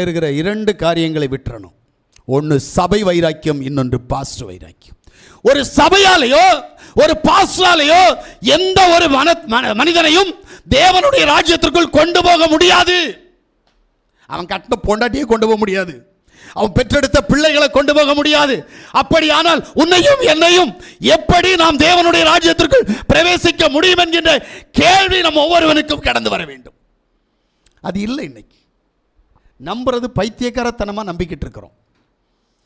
இருக்கிற இரண்டு காரியங்களை விட்டுறணும். ஒன்று சபை வைராக்கியம் இன்னொன்று பாஸ்ட் வைராக்கியம். ஒரு சபையாலேயோ ஒரு பாஸ்டாலேயோ எந்த ஒரு மன மனிதனையும் தேவனுடைய ராஜ்யத்திற்குள் கொண்டு போக முடியாது. அவன் கட்டின பொண்டாட்டியை கொண்டு போக முடியாது. அவன் பெற்றெடுத்த பிள்ளைகளை கொண்டு போக முடியாது. அப்படியானால் உன்னையும் என்னையும் எப்படி நாம் தேவனுடைய ராஜ்யத்திற்குள் பிரவேசிக்க முடியும் என்கின்ற கேள்வி நம்ம ஒவ்வொருவனுக்கும் கடந்து வர வேண்டும். அது இல்லை இன்னைக்கு. நம்புறது பைத்தியக்காரத்தனமா நம்பிக்கிட்டு இருக்கிறோம்.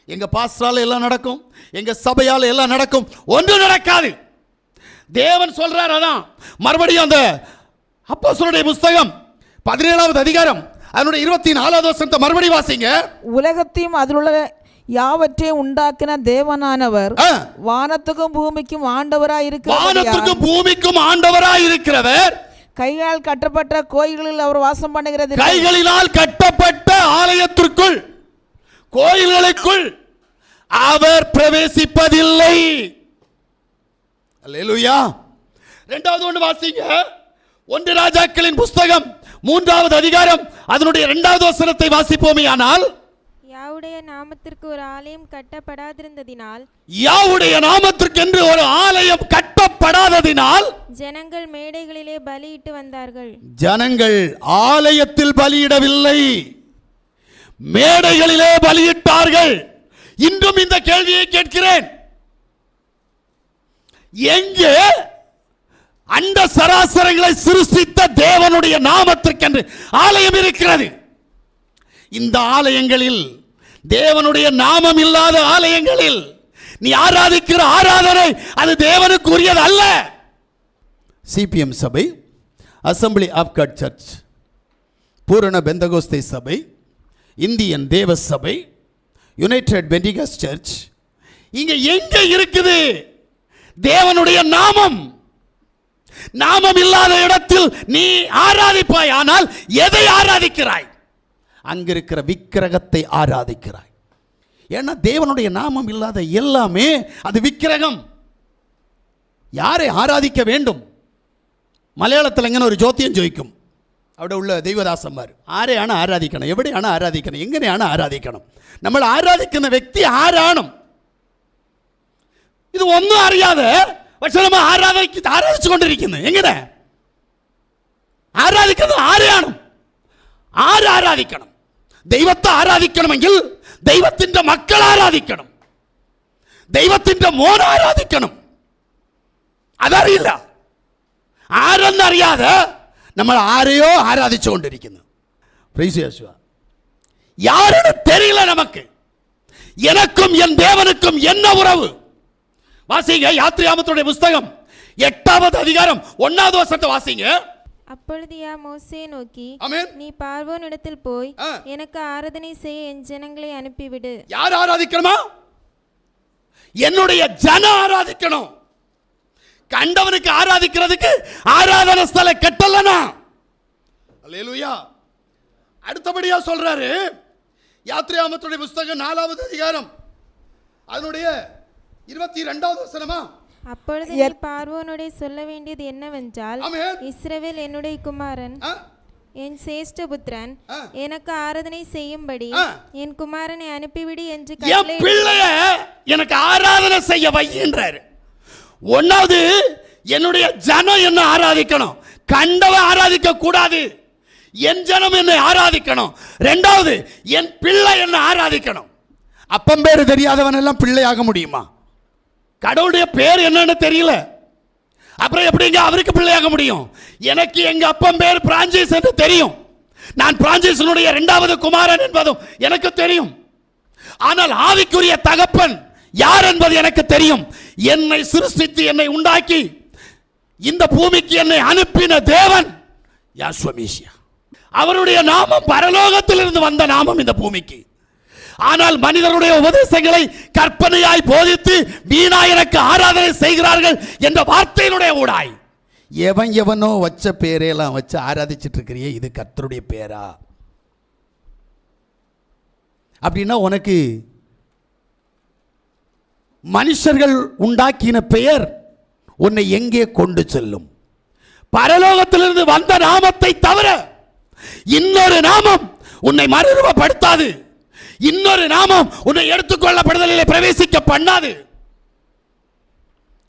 எங்க பாஸ்டால எல்லாம் நடக்கும் எங்க சபையால எல்லாம் நடக்கும் ஒன்று நடக்காது. தேவன் சொல்றார் அதான். மறுபடியும் அந்த அப்போஸ்தலருடைய புஸ்தகம் பதினேழாவது அதிகாரம் அதனுடைய இருபத்தி நாலாவது வருஷத்தை மறுபடி வாசிங்க. உலகத்தையும் அதிலுள்ள யாவற்றையும் உண்டாக்கின தேவனானவர். வானத்துக்கும் பூமிக்கும் ஆண்டவராய் வானத்துக்கும் இருக்கிற பூமிக்கும் ஆண்டவராய் இருக்கிறவர் கையால் கட்டப்பட்ட கோயில்களில் அவர் வாசம் பண்ணுகிறது கைகளினால் கட்டப்பட்ட ஆலயத்திற்குள் கோயில்களுக்குள் அவர் பிரவேசிப்பதில்லை. அல்லேலூயா. இரண்டாவது ஒன்று வாசிங்க. ஒன்று ராஜாக்களின் புஸ்தகம் மூன்றாவது அதிகாரம் அதனுடைய இரண்டாவது வசனத்தை வாசிப்போமே ஆனால் யாவுடைய நாமத்திற்கு ஒரு ஆலயம் கட்டப்படாதிருந்ததினால் யாவுடைய நாமத்திற்கென்று ஒரு ஆலயம் கட்டப்படாததினால் ஜனங்கள் மேடைகளிலே பலியிட்டு வந்தார்கள். ஜனங்கள் ஆலயத்தில் பலியிடவில்லை. மேடைகளிலே பலியிட்டார்கள். இன்றும் இந்த கேள்வியை கேட்கிறேன். எங்கே அண்ட சராசரங்களை சிருஷ்டித்த தேவனுடைய நாமத்திற்கென்று ஆலயம் இருக்கிறது. இந்த ஆலயங்களில் தேவனுடைய நாமம் இல்லாத ஆலயங்களில் நீ ஆராதிக்கிற ஆராதனை அது தேவனுக்கு உரியது அல்ல சிபிஎம் சபை அசம்பிளி ஆஃப் காட் சர்ச் பூரண பெந்தகோஸ்தை சபை இந்தியன் தேவ சபை யுனைடெட் பெண்டிகாஸ் சர்ச் இங்க எங்க இருக்குது? தேவனுடைய நாமம். நாமம் இல்லாத இடத்தில் நீ ஆராதிப்பாய் ஆனால் எதை ஆராதிக்கிறாய்? அங்கே இருக்கிற விக்கிரகத்தை ஆராதிக்கிறாய் ஏன்னா தேவனுடைய நாமம் இல்லாத எல்லாமே அது விக்கிரகம் யாரை ஆராதிக்க வேண்டும் மலையாளத்தில் எங்கே ஒரு ஜோத்தியம் ஜோதிக்கும் അവിടെ ഉള്ള ദൈവദാസന്മാർ ആരെയാണ് ആരാധിക്കണം എവിടെയാണ് ആരാധിക്കണം എങ്ങനെയാണ് ആരാധിക്കണം നമ്മൾ ആരാധിക്കുന്ന വ്യക്തി ആരാണ് ഇത് ഒന്നും അറിയാതെ പക്ഷെ നമ്മൾ ആരാധിക്ക ആരാധിച്ചുകൊണ്ടിരിക്കുന്നത് എങ്ങനെ ആരാധിക്കുന്നത് ആരെയാണ് ആരാരാധിക്കണം ദൈവത്തെ ആരാധിക്കണമെങ്കിൽ ദൈവത്തിൻ്റെ മക്കൾ ആരാധിക്കണം ദൈവത്തിൻ്റെ മോൻ ആരാധിക്കണം അതറിയില്ല ആരെന്നറിയാതെ നമ്മൾ ആരെയോ ആരാധിച്ചുകൊണ്ടിരിക്കുന്നു Praise Yeshua. யாருன்னு தெரியல நமக்கு எனக்கும் என் தேவனுக்கும் என்ன உறவு வாசிங்க யாத்திரியாமத்துடைய புஸ்தகம் எட்டாவது அதிகாரம் ஒன்னாவது வசனத்தை வாசிங்க அப்பொழுது யா மோசே நோக்கி நீ பார்வோனிடத்தில் போய். எனக்கு ஆராதனை செய்ய என் ஜனங்களை அனுப்பிவிடு. யார் ஆராதிக்கணுமா? என்னுடைய ஜன ஆராதிக்கணும். கண்டவனுக்கு ஆராதிக்கிறதுக்கு ஆராதன ஸ்தல கட்டலனா அல்லேலூயா. அடுத்தபடியா சொல்றாரு யாத்ரியாமத்துடைய புஸ்தகம் நாலாவது அதிகாரம் அதனுடைய இருபத்தி ரெண்டாவது வசனமா? அப்பொழுது நீ பார்வோனுடைய சொல்ல வேண்டியது என்னவென்றால் இஸ்ரவேல் என்னுடைய குமாரன் என் சேஷ்டபுத்திரன் ஆ. எனக்கு ஆராதனை செய்யும்படி. என் குமாரனை அனுப்பிவிடு என்று பிள்ளைய எனக்கு ஆராதனை செய்ய வைக்கின்றாரு ஒன்னாவது என்னுடைய ஜனம் என்ன ஆராதிக்கணும். கண்டவன் ஆராதிக்க கூடாது. என் ஜனம் என்னை ஆராதிக்கணும். ரெண்டாவது என் பிள்ளை என்ன ஆராதிக்கணும். அப்பம் பேரு தெரியாதவன் எல்லாம் பிள்ளையாக முடியுமா? கடவுளுடைய பேர் என்னன்னு தெரியல. அப்புறம் எப்படிங்க அவருக்கு பிள்ளையாக முடியும்? எனக்கு எங்க அப்பன் பேர் பிரான்சிஸ் என்று தெரியும். நான் பிரான்சிஸனுடைய இரண்டாவது குமாரன் என்பதும் எனக்கு தெரியும். ஆனால் ஆவிக்குரிய தகப்பன் யார் என்பது எனக்கு தெரியும். என்னை சிருஷ்டித்து என்னை உண்டாக்கி இந்த பூமிக்கு என்னை அனுப்பின தேவன் யாஸ்வமீசியா அவருடைய நாமம் பரலோகத்திலிருந்து வந்த நாமம் இந்த பூமிக்கு. ஆனால் மனிதருடைய உபதேசங்களை கற்பனையாய் போதித்து வீணா எனக்கு ஆராதனை செய்கிறார்கள் என்ற வார்த்தையினுடைய ஊடாய். எவன் எவனோ வச்ச பேரையெல்லாம் வச்சு ஆராதிச்சிட்டு இருக்கிறியே இது கர்த்தருடைய பேரா? அப்படின்னா உனக்கு மனுஷர்கள் உண்டாக்கின பெயர் உன்னை எங்கே கொண்டு செல்லும்? பரலோகத்திலிருந்து வந்த நாமத்தை தவிர இன்னொரு நாமம் உன்னை மறுரூபப்படுத்தாது. இன்னொரு நாமம் உன்னை எடுத்துக்கொள்ளப்படுதலில் பிரவேசிக்க பண்ணாது.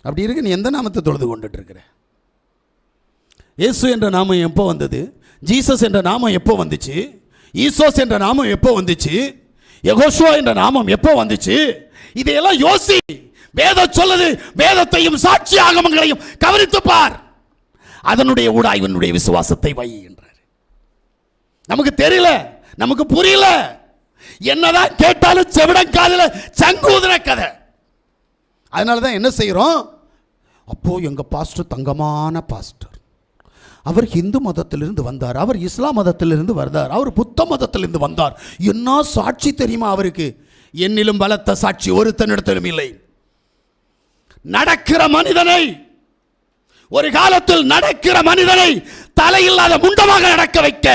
அப்படி இருக்கு நீ எந்த நாமத்தை தொழுது கொண்டுட்டு இருக்கிற இயேசு என்ற நாமம் எப்போ வந்தது? ஜீசஸ் என்ற நாமம் எப்போ வந்துச்சு? ஈசோஸ் என்ற நாமம் எப்போ வந்துச்சு? யெகோஷுவா என்ற நாமம் எப்போ வந்துச்சு? இதையெல்லாம் யோசி. வேதம் சொல்லுது வேதத்தையும் சாட்சி ஆகமங்களையும் கவனித்து பார். அதனுடைய ஊடாய் விசுவாசத்தை வை என்றார். நமக்கு தெரியல நமக்கு புரியல. என்னதான் கேட்டாலும் செவிடங்காதுல சங்கூதுன கதை. அதனால தான் என்ன செய்கிறோம் அப்போ எங்கள் பாஸ்டர் தங்கமான பாஸ்டர். அவர் ஹிந்து மதத்திலிருந்து வந்தார். அவர் இஸ்லாம் மதத்திலிருந்து வந்தார் அவர் புத்த மதத்திலிருந்து வந்தார். என்ன சாட்சி தெரியுமா அவருக்கு? என்னிலும் பலத்த சாட்சி ஒருத்தனிடத்திலும் இல்லை. நடக்கிற மனிதனை ஒரு காலத்தில் நடக்கிற மனிதனை தலையில்லாத முண்டமாக நடக்க வைக்க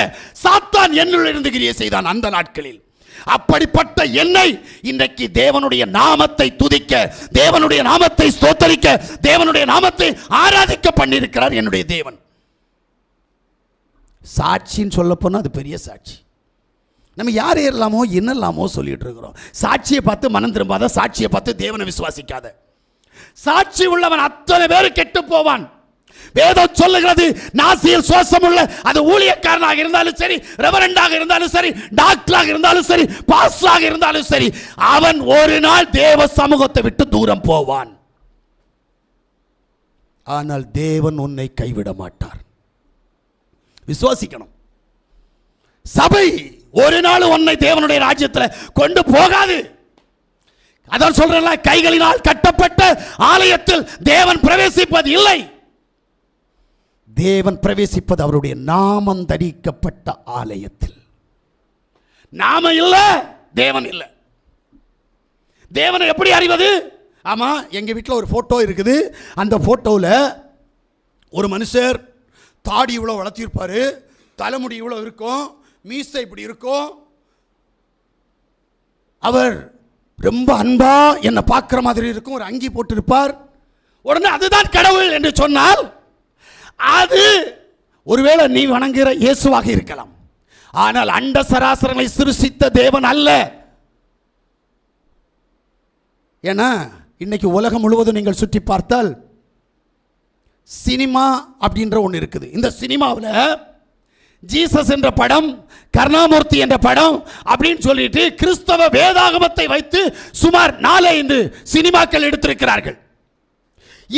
சாத்தான் என்னுள் இருந்து கிரியை செய்தான் அந்த நாட்களில். அப்படிப்பட்ட என்னை இன்றைக்கு தேவனுடைய நாமத்தை துதிக்க தேவனுடைய நாமத்தை ஸ்தோத்தரிக்க தேவனுடைய நாமத்தை ஆராதிக்க பண்ணியிருக்கிறார் என்னுடைய தேவன். சாட்சின்னு சொல்லப்போனால் அது பெரிய சாட்சி. நம்ம யார் ஏறலாமோ என்னலாமோ சொல்லிட்டு இருக்கிறோம். சாட்சியை பார்த்து மனம் திரும்பாத சாட்சியை பார்த்து தேவனை விசுவாசிக்காத. சாட்சி உள்ளவன் அத்தனை பேர் கெட்டு போவான். வேதம் சொல்லுகிறது நாசியில் சுவாசம் உள்ள அது ஊழியக்காரனாக இருந்தாலும் சரி ரெவரண்டாக இருந்தாலும் சரி டாக்டராக இருந்தாலும் சரி பாஸ்டராக இருந்தாலும் சரி அவன் ஒரு நாள் தேவ சமூகத்தை விட்டு தூரம் போவான். ஆனால் தேவன் உன்னை கைவிட மாட்டார். விசுவாசிக்கணும். சபை ஒரு நாள் உன்னை தேவனுடைய ராஜ்யத்தில் கொண்டு போகாது. அதான் சொல்றேன் கைகளினால் கட்டப்பட்ட ஆலயத்தில் தேவன் பிரவேசிப்பது இல்லை. தேவன் பிரவேசிப்பது அவருடைய நாமம் தரிக்கப்பட்ட ஆலயத்தில். நாம இல்லை தேவன் இல்லை. தேவனை எப்படி அறிவது? ஆமாம் எங்கள் வீட்டில் ஒரு ஃபோட்டோ இருக்குது. அந்த ஃபோட்டோவில் ஒரு மனுஷர் தாடி இவ்வளோ வளர்த்திருப்பார் தலைமுடி இவ்வளோ இருக்கும் மீசை இப்படி இருக்கும். அவர் ரொம்ப அன்பா என்னை பார்க்குற மாதிரி இருக்கும் ஒரு அங்கி போட்டிருப்பார். உடனே அதுதான் கடவுள் என்று சொன்னால் அது ஒருவேளை நீ வணங்குகிற இயேசுவாக இருக்கலாம். ஆனால் அண்ட சராசரங்களை சிருஷித்த தேவன் அல்ல. ஏன்னா இன்னைக்கு உலகம் முழுவதும் நீங்கள் சுற்றி பார்த்தால் சினிமா அப்படின்ற ஒன்று இருக்குது. இந்த சினிமாவில் ஜீசஸ் என்ற படம் கருணாமூர்த்தி என்ற படம் அப்படின்னு சொல்லிட்டு கிறிஸ்தவ வேதாகமத்தை வைத்து சுமார் நாலைந்து சினிமாக்கள் எடுத்திருக்கிறார்கள்.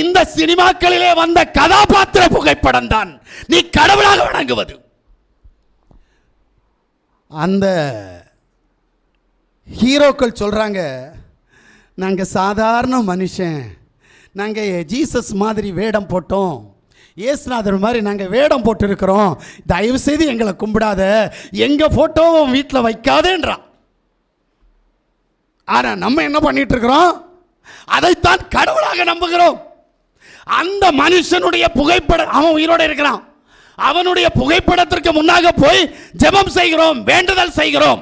இந்த சினிமாக்களிலே வந்த கதாபாத்திர புகைப்படம் தான் நீ கடவுளாக வணங்குவது. அந்த ஹீரோக்கள் சொல்கிறாங்க நாங்கள் சாதாரண மனுஷன். நாங்கள் ஜீசஸ் மாதிரி வேடம் போட்டோம். இயேசுநாதர் மாதிரி நாங்கள் வேடம் போட்டிருக்கிறோம். தயவு செய்து எங்களை கும்பிடாத. எங்கள் ஃபோட்டோவும் வீட்டில் வைக்காதேன்றான். ஆனால் நம்ம என்ன பண்ணிட்டு இருக்கிறோம்? அதைத்தான் கடவுளாக நம்புகிறோம். அந்த மனுஷனுடைய புகைப்படம் அவன் உயிரோட இருக்கிறான். அவனுடைய புகைப்படத்திற்கு முன்னாக போய் ஜெபம் செய்கிறோம் வேண்டுதல் செய்கிறோம்.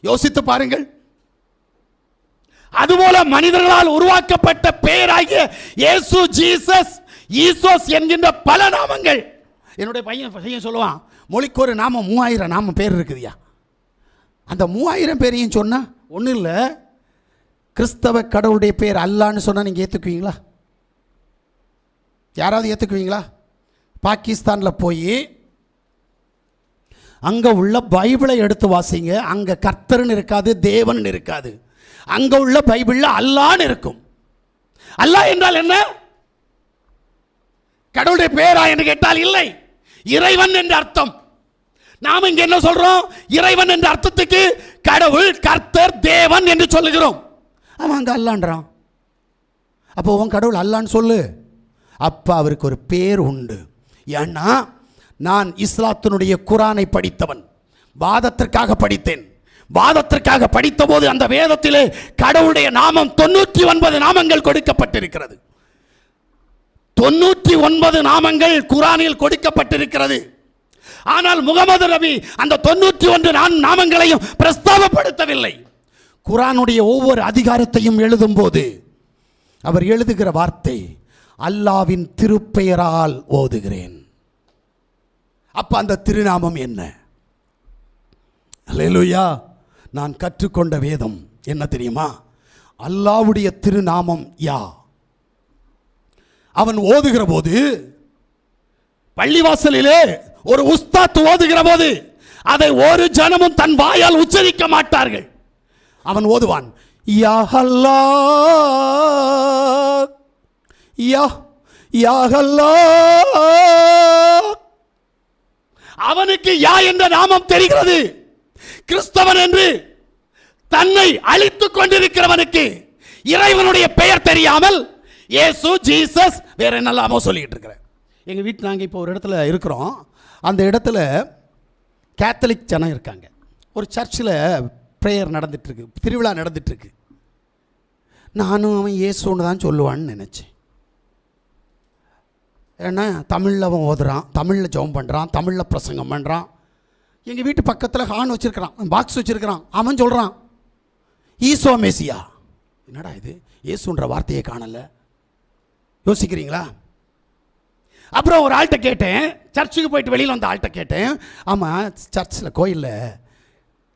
யோசித்து பாருங்கள். அதுபோல மனிதர்களால் உருவாக்கப்பட்ட பெயராகிய இயேசு ஜீசஸ் ஈசோஸ் என்கின்ற பல நாமங்கள். என்னுடைய பையன் பையன் சொல்லுவான் மொழிக்கு ஒரு நாமம் மூவாயிரம் நாம பேர் இருக்குதுயா. அந்த மூவாயிரம் பேரையும் சொன்னால் ஒன்றும் இல்லை கிறிஸ்தவ கடவுளுடைய பேர் அல்லான்னு சொன்னால் நீங்கள் ஏற்றுக்குவீங்களா யாராவது ஏற்றுக்குவீங்களா பாகிஸ்தானில் போய் அங்கே உள்ள பைபிளை எடுத்து வாசிங்க. அங்கே கர்த்தர்னு இருக்காது தேவன் இருக்காது. அங்கே உள்ள பைபிளில் அல்லான்னு இருக்கும். அல்லா என்றால் என்ன? கடவுளுடைய பேரா என்று கேட்டால் இல்லை. இறைவன் என்ற அர்த்தம். நாம் இங்க என்ன சொல்றோம்? இறைவன் என்ற அர்த்தத்துக்கு கடவுள் கர்த்தர் தேவன் என்று சொல்லுகிறோம். அவன் அங்க அல்லான்றான். அப்போ உன் கடவுள் அல்லான்னு சொல்லு. அப்போ அவருக்கு ஒரு பேர் உண்டு. ஏன்னா நான் இஸ்லாத்தினுடைய குரானை படித்தவன். வாதத்திற்காக படித்தேன். வாதத்திற்காக படித்தபோது அந்த வேதத்திலே கடவுளுடைய நாமம் தொண்ணூற்றி ஒன்பது நாமங்கள் கொடுக்கப்பட்டிருக்கிறது. தொண்ணூற்றி ஒன்பது நாமங்கள் குரானில் கொடுக்கப்பட்டிருக்கிறது. ஆனால் முகமது ரவி அந்த தொண்ணூற்றி ஒன்று நான் நாமங்களையும் பிரஸ்தாபப்படுத்தவில்லை. குரானுடைய ஒவ்வொரு அதிகாரத்தையும் எழுதும்போது அவர் எழுதுகிற வார்த்தை அல்லாவின் திருப்பெயரால் ஓதுகிறேன். அப்ப அந்த திருநாமம் என்ன? அல்லேலூயா நான் கற்றுக்கொண்ட வேதம் என்ன தெரியுமா? அல்லாவுடைய திருநாமம் யா. அவன் ஓதுகிற போது பள்ளிவாசலிலே ஒரு உஸ்தாத் ஓதுகிற போது அதை ஒரு ஜனமும் தன் வாயால் உச்சரிக்க மாட்டார்கள். அவன் ஓதுவான் யா அல்லாஹ் யா யாகல்லா. அவனுக்கு யா என்ற நாமம் தெரிகிறது. கிறிஸ்தவன் என்று தன்னை அழித்துக் கொண்டிருக்கிறவனுக்கு இறைவனுடைய பெயர் தெரியாமல் இயேசு ஜீசஸ் வேற என்னெல்லாமோ சொல்லிக்கிட்டு இருக்கிறேன் எங்கள் வீட்டு நாங்கள் இப்போ ஒரு இடத்துல இருக்கிறோம். அந்த இடத்துல கேத்தலிக் ஜனம் இருக்காங்க. ஒரு சர்ச்சில் ப்ரேயர் நடந்துட்டுருக்கு திருவிழா நடந்துட்டுருக்கு நானும் அவன் இயேசுன்னு தான் சொல்லுவான்னு நினச்சேன். ஏன்னா தமிழில் அவன் ஓதுறான் தமிழில் ஜெபம் பண்ணுறான் தமிழில் பிரசங்கம் பண்ணுறான் எங்கள் வீட்டு பக்கத்தில் ஹான் வச்சுருக்கிறான் பாக்ஸ் வச்சுருக்கிறான் அவன் சொல்கிறான் ஈசோ மேசியா. என்னடா இது? இயேசுன்ற வார்த்தையை காணலை. யோசிக்கிறீங்களா? அப்புறம் ஒரு ஆள்கிட்ட கேட்டேன் சர்ச்சுக்கு போயிட்டு வெளியில் வந்த ஆள்கிட்ட கேட்டேன் ஆமாம் சர்ச்சில் கோயிலில்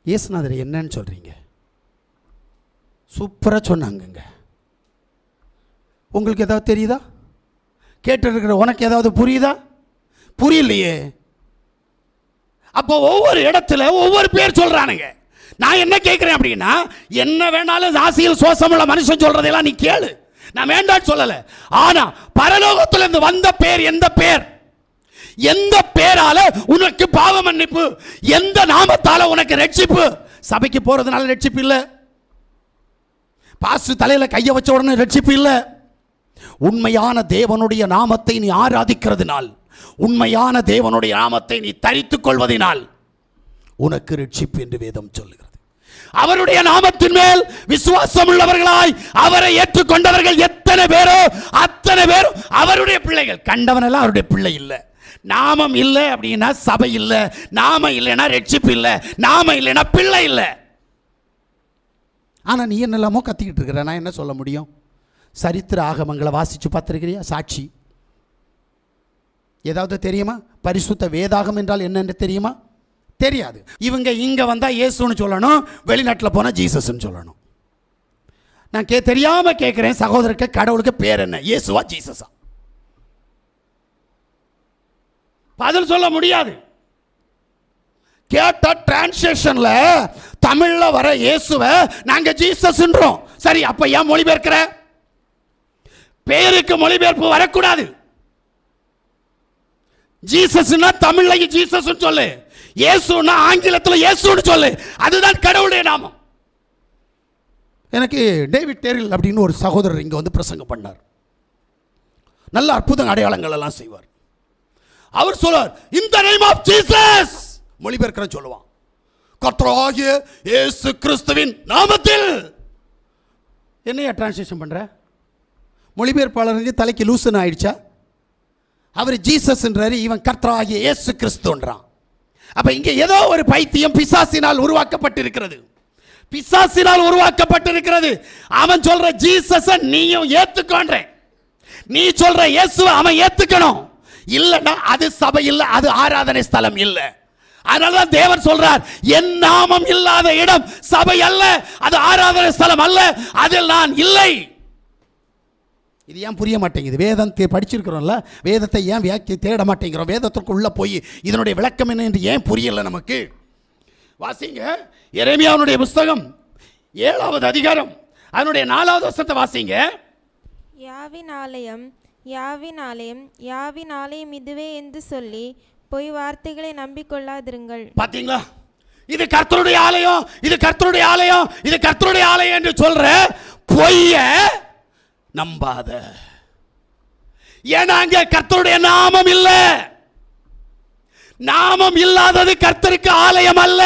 இயேசுநாதர் என்னன்னு சொல்கிறீங்க சூப்பராக சொன்னாங்கங்க. உங்களுக்கு ஏதாவது தெரியுதா? கேட்டிருக்கிற உனக்கு ஏதாவது புரியுதா? புரியலையே. அப்போ ஒவ்வொரு இடத்துல ஒவ்வொரு பேர் சொல்கிறானுங்க நான் என்ன கேட்குறேன் அப்படின்னா என்ன வேணாலும் ராசியில் சோசமுள்ள மனுஷன் சொல்கிறதெல்லாம் நீ கேளு. நான் வேண்டாம் சொல்லலை. ஆனால் பரலோகத்திலிருந்து வந்த பேர் எந்த பேர்? எந்த பேரால உனக்கு பாவ மன்னிப்பு? எந்த நாமத்தால உனக்கு ரட்சிப்பு? சபைக்கு போறதுனால ரட்சிப்பு இல்லை. பாசு தலையில கையை வச்ச உடனே ரட்சிப்பு இல்லை. உண்மையான தேவனுடைய நாமத்தை நீ ஆராதிக்கிறதுனால் உண்மையான தேவனுடைய நாமத்தை நீ தரித்துக் கொள்வதினால் உனக்கு ரட்சிப்பு என்று வேதம் சொல்லுகிறது. அவருடைய நாமத்தின் மேல் விசுவாசம் உள்ளவர்களாய் அவரை ஏற்றுக்கொண்டவர்கள் எத்தனை பேரோ அத்தனை பேரும் அவருடைய பிள்ளைகள். கண்டவனெல்லாம் அவருடைய பிள்ளை இல்லை. நாமம் இல்லை அப்படின்னா சபை இல்லை நாம இல்லைன்னா ரட்சிப்பு இல்லை நாம இல்லைன்னா பிள்ளை இல்லை. ஆனா நீ என்னெல்லாமோ கத்திக்கிட்டு இருக்கிற நான் என்ன சொல்ல முடியும்? சரித்திர ஆகமங்களை வாசித்து பார்த்துருக்கிறியா? சாட்சி. ஏதாவது தெரியுமா? பரிசுத்த வேதாகம் என்றால் என்னென்று தெரியுமா? தெரியாது. இவங்க இங்கே வந்தால் இயேசுன்னு சொல்லணும் வெளிநாட்டில் போனால் ஜீசஸ்ன்னு சொல்லணும். நான் கே தெரியாமல் கேட்குறேன் சகோதரருக்கு கடவுளுக்கு பேர் என்ன? இயேசுவா ஜீசஸா? பதில் சொல்ல முடியாது. கேட்ட டிரான்ஸ்லேஷனில் தமிழில் வர இயேசுவை நாங்கள் ஜீசஸ்ன்றோம். சரி அப்போ ஏன் மொழிபெயர்க்கிற? பேருக்கு மொழிபெயர்ப்பு வரக்கூடாது. ஜீசஸ்னா தமிழ்ல ஜீசஸ் சொல்லு. இயேசுனா ஆங்கிலத்தில் இயேசுன்னு சொல்லு. அதுதான் கடவுளுடைய நாமம். எனக்கு டேவிட் டேரில் அப்படின்னு ஒரு சகோதரர் இங்கே வந்து பிரசங்கம் பண்ணார். நல்ல அற்புத அடையாளங்கள் எல்லாம் செய்வார். அவர் சொல்வார் இந்த நேம் ஆஃப் ஜீசஸ் மொழிபெயர்க்கிற சொல்லுவான். கர்த்தராகிய இயேசு கிறிஸ்துவின் நாமத்தில். என்னையா டிரான்ஸ்லேஷன் மொழிபெயர்ப்பாளர் வந்து தலைக்கு லூசுன்னு ஆயிடுச்சா? அவர் ஜீசஸ்ன்றாரு இவன் கர்த்தராகிய இயேசு கிறிஸ்துன்றான். அப்ப இங்க ஏதோ ஒரு பைத்தியம் பிசாசினால் உருவாக்கப்பட்டிருக்கிறது. பிசாசினால் உருவாக்கப்பட்டிருக்கிறது. அவன் சொல்ற ஜீசஸ நீயும் ஏத்துக்கொன்ற. நீ சொல்ற இயேசுவை அவன் ஏத்துக்கணும். இல்லைன்னா அது சபை இல்ல அது ஆராதனை ஸ்தலம் இல்ல. அதனாலதான் தேவன் சொல்றார் என் நாமம் இல்லாத இடம் சபை அல்ல அது ஆராதனை ஸ்தலம் அல்ல அதில் நான் இல்லை. இது ஏன் புரிய மாட்டேங்குது? வேதம் தே- படிச்சிருக்கிறோம்ல வேதத்தை ஏன் வியாக்கி தேட மாட்டேங்கிறோம்? வேதத்திற்குள்ள போய் இதனுடைய விளக்கம் என்ன என்று ஏன் புரியல நமக்கு? வாசிங்க. எரேமியாவுடைய புஸ்தகம் ஏழாவது அதிகாரம். அதனுடைய நாலாவது வருஷத்தை வாசிங்க. யாவின் ஆலயம் யாவின் ஆலயம் யாவின் ஆலயம் இதுவே என்று சொல்லி பொய் வார்த்தைகளை நம்பிக்கொள்ளாதிருங்கள். பாத்தீங்களா? இது கர்த்தருடைய ஆலயம் இது கர்த்தருடைய ஆலயம் இது கர்த்தருடைய ஆலயம் என்று சொல்ற பொய்ய நம்பாத. ஏன்னா அங்க கர்த்தருடைய நாமம் இல்லை. நாமம் இல்லாதது கர்த்தருக்கு ஆலயம் அல்ல.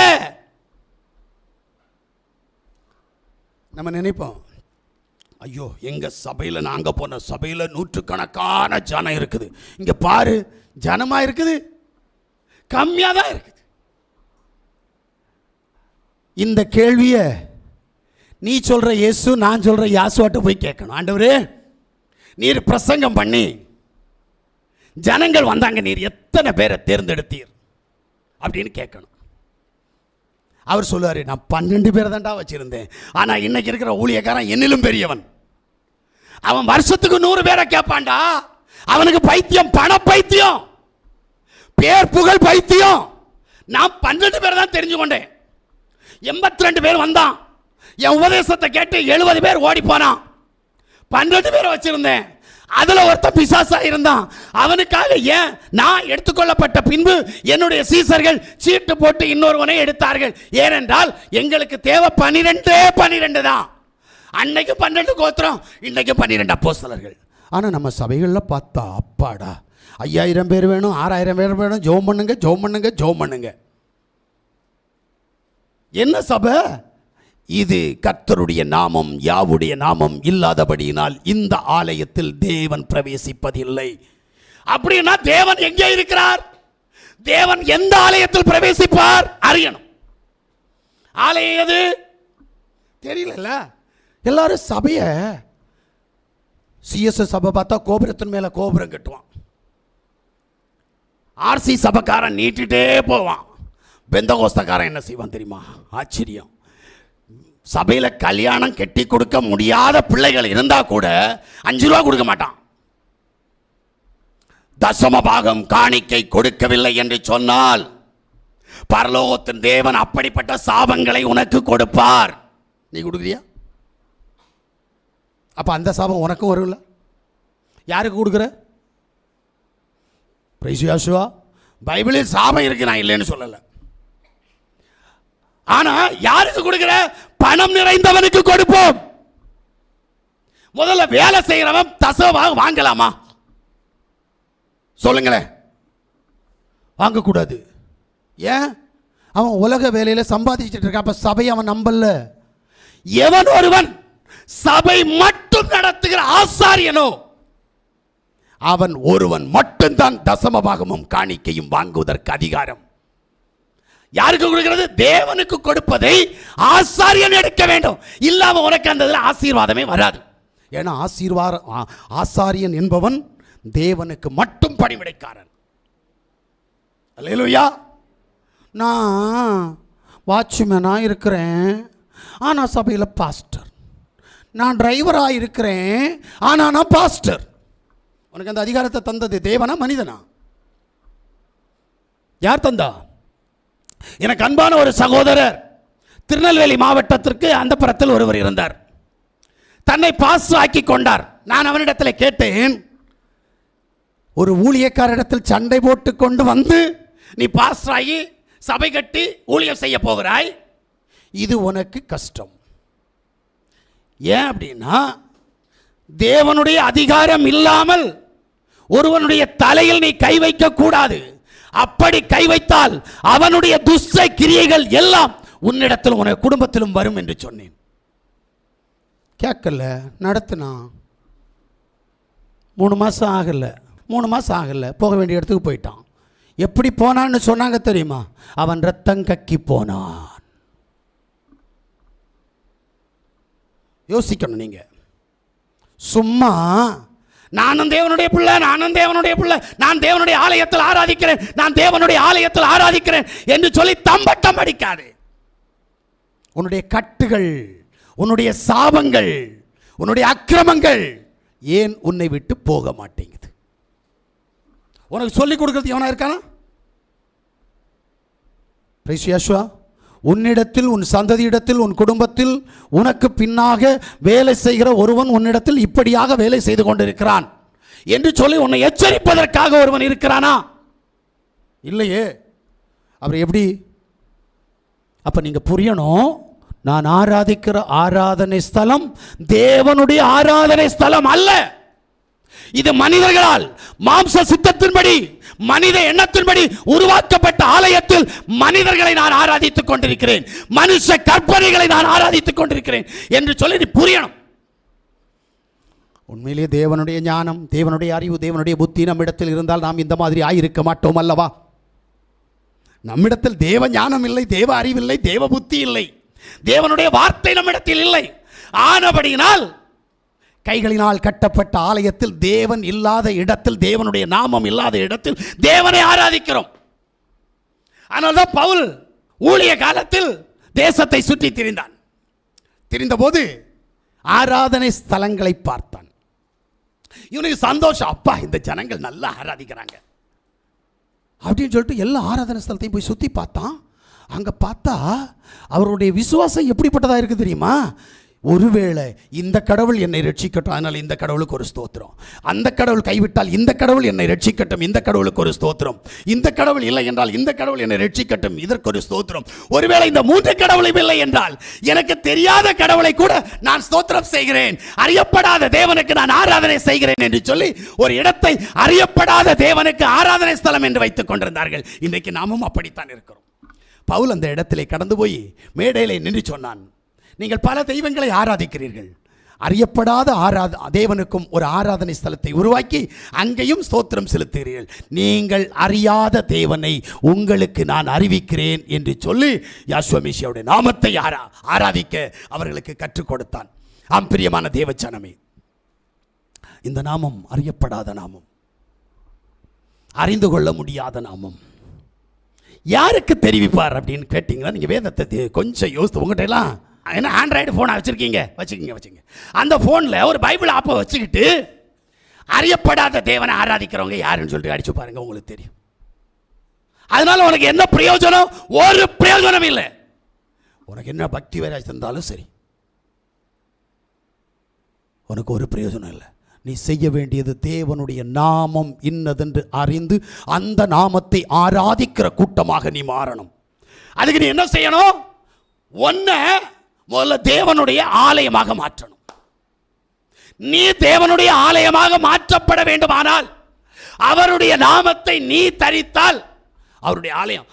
நம்ம நினைப்போம் ஐயோ எங்க சபையில நாங்க போன சபையில நூற்றுக்கணக்கான ஜனம் இருக்குது. இங்க பாரு ஜனமா இருக்குது. கம்மியாக தான் இருக்குது. இந்த கேள்விய நீ சொல்கிற இயேசு நான் சொல்கிற யாசுவாட்ட போய் கேட்கணும். ஆண்டவரே நீர் பிரசங்கம் பண்ணி ஜனங்கள் வந்தாங்க நீர் எத்தனை பேரை தேர்ந்தெடுத்தீர் அப்படின்னு கேட்கணும். அவர் சொல்லுவார் நான் பன்னெண்டு பேர் தான்டா வச்சுருந்தேன். ஆனால் இன்னைக்கு இருக்கிற ஊழியக்காரன் என்னிலும் பெரியவன். அவன் வருஷத்துக்கு நூறு பேரை கேட்பான்டா. அவனுக்கு பைத்தியம் பண பைத்தியம் பேர் புகழ் பைத்தியம். நான் பன்னெண்டு பேர் தான் தெரிஞ்சு கொண்டேன் எண்பத்தி ரெண்டு பேர் வந்தான். என் உபதேசத்தை கேட்டு எழுபது பேர் ஓடி போனான் பன்னெண்டு பேர் வச்சிருந்தேன். அதுல ஒருத்த பிசாசா இருந்தான். அவனுக்காக ஏன் நான் எடுத்துக்கொள்ளப்பட்ட பின்பு என்னுடைய சீசர்கள் சீட்டு போட்டு இன்னொருவனை எடுத்தார்கள்? ஏனென்றால் எங்களுக்கு தேவை பனிரெண்டே பனிரெண்டு தான். அன்னைக்கு பன்னெண்டு கோத்திரம் இன்னைக்கு பன்னிரெண்டு அப்போஸ்தலர்கள். ஆனால் நம்ம சபைகளில் பார்த்தா அப்பாடா. ஐயாயிரம் பேர் வேணும் ஆறாயிரம் பேர் வேணும் ஜோம் பண்ணுங்க ஜோம் பண்ணுங்க ஜோம் பண்ணுங்க. என்ன சபை? இது கர்த்தருடைய நாமம் யாவுடைய நாமம் இல்லாதபடியினால் இந்த ஆலயத்தில் தேவன் பிரவேசிப்பதில்லை. அப்படின்னா தேவன் எங்கே இருக்கிறார்? தேவன் எந்த ஆலயத்தில் பிரவேசிப்பார்? அறியணும். ஆலயம் எது? தெரியல எல்லாரும் சபையை சிஎஸ் சபை பார்த்தா கோபுரத்தின் மேல கோபுரம் கட்டுவான். ஆர்சி சபைக்காரன் நீட்டிட்டே போவான். பெந்தகோஸ்தக்காரன் என்ன செய்வான் தெரியுமா? ஆச்சரியம். சபையில் கல்யாணம் கட்டி கொடுக்க முடியாத பிள்ளைகள் இருந்தால் கூட அஞ்சு ரூபா கொடுக்க மாட்டான். தசம பாகம் காணிக்கை கொடுக்கவில்லை என்று சொன்னால் பரலோகத்தின் தேவன் அப்படிப்பட்ட சாபங்களை உனக்கு கொடுப்பார். நீ கொடுக்குறியா? அப்ப அந்த சாபம் உனக்கும் வரும்ல? யாருக்கு கொடுக்குற? பிரைசியாசுவா பைபிளில் சாபம் இருக்கு நான் இல்லைன்னு சொல்லலை. ஆனா யாருக்கு கொடுக்குற? பணம் நிறைந்தவனுக்கு கொடுப்போம். முதல்ல வேலை செய்யறவன் தசவாக வாங்கலாமா? சொல்லுங்களேன் வாங்கக்கூடாது. ஏன்? அவன் உலக வேலையில சம்பாதிச்சுட்டு இருக்கான் அப்ப சபை அவன் நம்பல. எவன் ஒருவன் சபை மட்டும் நடத்துகிற ஆசாரியனோ அவன் ஒருவன் மட்டும்தான் தசமபாகமும் காணிக்கையும் வாங்குவதற்கு அதிகாரம். யாருக்கு கொடுக்கிறது? தேவனுக்கு கொடுப்பதை ஆசாரியன் எடுக்க வேண்டும். இல்லாமல் உனக்கு அந்த இதில் ஆசீர்வாதமே வராது. ஏன்னா ஆசீர்வாதம் ஆ- ஆசாரியன் என்பவன் தேவனுக்கு மட்டும் பணிவிடைக்காரன். அல்லையா நான் வாட்ச்மேனாக இருக்கிறேன் ஆனால் சபையில் பாஸ்டர். நான் டிரைவராக இருக்கிறேன் ஆனால் நான் பாஸ்டர். உனக்கு அந்த அதிகாரத்தை தந்தது தேவனா மனிதனா? யார் தந்தா? எனக்கு அன்பான ஒரு சகோதரர் திருநெல்வேலி மாவட்டத்திற்கு அந்த புறத்தில் ஒருவர் இருந்தார். தன்னை பாஸ் ஆக்கி கொண்டார். நான் அவனிடத்தில் கேட்டேன் ஒரு ஊழியக்காரிடத்தில் சண்டை போட்டு கொண்டு வந்து நீ பாஸ் ஆகி சபை கட்டி ஊழியம் செய்ய போகிறாய்? இது உனக்கு கஷ்டம். ஏன் அப்படின்னா தேவனுடைய அதிகாரம் இல்லாமல் ஒருவனுடைய தலையில் நீ கை வைக்கக்கூடாது அப்படி கை வைத்தால் அவனுடைய துஷ்ட கிரியைகள் எல்லாம் உன்னிடத்திலும் உனக்கு குடும்பத்திலும் வரும் என்று சொன்னேன். கேட்கல நடத்தினா? மூணு மாதம் ஆகல மூணு மாதம் ஆகல போக வேண்டிய இடத்துக்கு போயிட்டான். எப்படி போனான்னு சொன்னாங்க தெரியுமா? அவன் ரத்தம் கக்கி போனான். யோசிக்கணும் நீங்கள் சும்மா நானும் தேவனுடைய பிள்ளை நானும் தேவனுடைய பிள்ளை. நான் தேவனுடைய ஆலயத்தில் ஆராதிக்கிறேன். நான் தேவனுடைய ஆலயத்தில் ஆராதிக்கிறேன் என்று சொல்லி தம்பட்டம் அடிக்காது. உன்னுடைய கட்டுகள் உன்னுடைய சாபங்கள் உன்னுடைய அக்கிரமங்கள் ஏன் உன்னை விட்டு போக மாட்டேங்குது? உனக்கு சொல்லிக் கொடுக்கறது எவனா இருக்கானா? பிரைஸ் யேசுவா உன்னிடத்தில் உன் சந்ததியிடத்தில் உன் குடும்பத்தில் உனக்கு பின்னாக வேலை செய்கிற ஒருவன் உன்னிடத்தில் இப்படியாக வேலை செய்து கொண்டிருக்கிறான் என்று சொல்லி உன்னை எச்சரிப்பதற்காக ஒருவன் இருக்கிறானா? இல்லையே. அவர் எப்படி? அப்ப நீங்க புரியணும் நான் ஆராதிக்கிற ஆராதனை ஸ்தலம் தேவனுடைய ஆராதனை ஸ்தலம் அல்ல. இது மனிதர்களால் மாம்ச சித்தத்தின்படி மனித எண்ணத்தின்படி உருவாக்கப்பட்ட ஆலயத்தில் மனிதர்களை நான் ஆராதித்துக் கொண்டிருக்கிறேன். மனுஷ கற்பனைகளை நான் ஆராதித்துக் கொண்டிருக்கிறேன் என்று சொல்லி நீ புரியணும். உண்மையிலே தேவனுடைய ஞானம் தேவனுடைய அறிவு தேவனுடைய புத்தி நம்மிடத்தில் இருந்தால் நாம் இந்த மாதிரி ஆயிருக்க மாட்டோம் அல்லவா? நம்மிடத்தில் தேவ ஞானம் இல்லை தேவ அறிவில்லை தேவ புத்தி இல்லை. தேவனுடைய வார்த்தை நம்மிடத்தில் இல்லை. ஆனபடியினால் கைகளினால் கட்டப்பட்ட ஆலயத்தில் தேவன் இல்லாத இடத்தில் தேவனுடைய நாமம் இல்லாத இடத்தில் தேவனை ஆராதிக்கிறோம். அதனால்தான் பவுல் ஊழிய காலத்தில் தேசத்தை சுற்றி திரிந்தான். திரிந்தபோது ஆராதனை ஸ்தலங்களை பார்த்தான். இவனுக்கு சந்தோஷம் அப்பா இந்த ஜனங்கள் நல்லா ஆராதிக்கிறாங்க. அப்படின்னு சொல்லிட்டு எல்லா ஆராதனை ஸ்தலத்தையும் போய் சுற்றி பார்த்தான். அங்கே பார்த்தா அவருடைய விசுவாசம் எப்படிப்பட்டதாக இருக்குது தெரியுமா? ஒருவேளை இந்த கடவுள் என்னை ரட்சிக்கட்டும் அதனால் இந்த கடவுளுக்கு ஒரு ஸ்தோத்திரம். அந்த கடவுள் கைவிட்டால் இந்த கடவுள் என்னை ரட்சிக்கட்டும் இந்த கடவுளுக்கு ஒரு ஸ்தோத்திரம். இந்த கடவுள் இல்லை என்றால் இந்த கடவுள் என்னை ரட்சிக்கட்டும் இதற்கு ஒரு ஸ்தோத்திரம். ஒருவேளை இந்த மூன்று கடவுளும் இல்லை என்றால் எனக்கு தெரியாத கடவுளை கூட நான் ஸ்தோத்திரம் செய்கிறேன். அறியப்படாத தேவனுக்கு நான் ஆராதனை செய்கிறேன் என்று சொல்லி ஒரு இடத்தை அறியப்படாத தேவனுக்கு ஆராதனை ஸ்தலம் என்று வைத்துக் கொண்டிருந்தார்கள். இன்றைக்கு நாமும் அப்படித்தான் இருக்கிறோம். பவுல் அந்த இடத்திலே கடந்து போய் மேடையிலே நின்று சொன்னான். நீங்கள் பல தெய்வங்களை ஆராதிக்கிறீர்கள். அறியப்படாத ஆராத தேவனுக்கும் ஒரு ஆராதனை ஸ்தலத்தை உருவாக்கி அங்கேயும் ஸ்தோத்திரம் செலுத்துகிறீர்கள். நீங்கள் அறியாத தேவனை உங்களுக்கு நான் அறிவிக்கிறேன் என்று சொல்லி யாஸ்வமிஷியாவுடைய நாமத்தை ஆரா ஆராதிக்க அவர்களுக்கு கற்றுக் கொடுத்தான். ஆம் பிரியமான தேவச்சனமே இந்த நாமம் அறியப்படாத நாமம். அறிந்து கொள்ள முடியாத நாமம். யாருக்கு தெரிவிப்பார் அப்படின்னு கேட்டிங்கன்னா நீங்கள் வேதத்தை கொஞ்சம் யோசித்து உங்கள்கிட்ட எல்லாம் என்ன ஆண்ட்ராய்டு ஃபோனை வச்சுருக்கீங்க? வச்சுக்கோங்க வச்சுங்க அந்த ஃபோனில் ஒரு பைபிள் ஆப்பை வச்சுக்கிட்டு அறியப்படாத தேவனை ஆராதிக்கிறவங்க யாருன்னு சொல்லிட்டு அடிச்சு பாருங்க உங்களுக்கு தெரியும். அதனால உனக்கு என்ன பிரயோஜனம்? ஒரு பிரயோஜனம் இல்லை. உனக்கு என்ன பக்தி வேற இருந்தாலும் சரி. உனக்கு ஒரு பிரயோஜனம் இல்லை. நீ செய்ய வேண்டியது தேவனுடைய நாமம் இன்னதென்று அறிந்து அந்த நாமத்தை ஆராதிக்கிற கூட்டமாக நீ மாறணும். அதுக்கு நீ என்ன செய்யணும்? ஒன்ன முதல்ல தேவனுடைய ஆலயமாக மாற்றணும். நீ தேவனுடைய ஆலயமாக மாற்றப்பட வேண்டுமானால் அவருடைய நாமத்தை நீ தரித்தால் அவருடைய ஆலயம்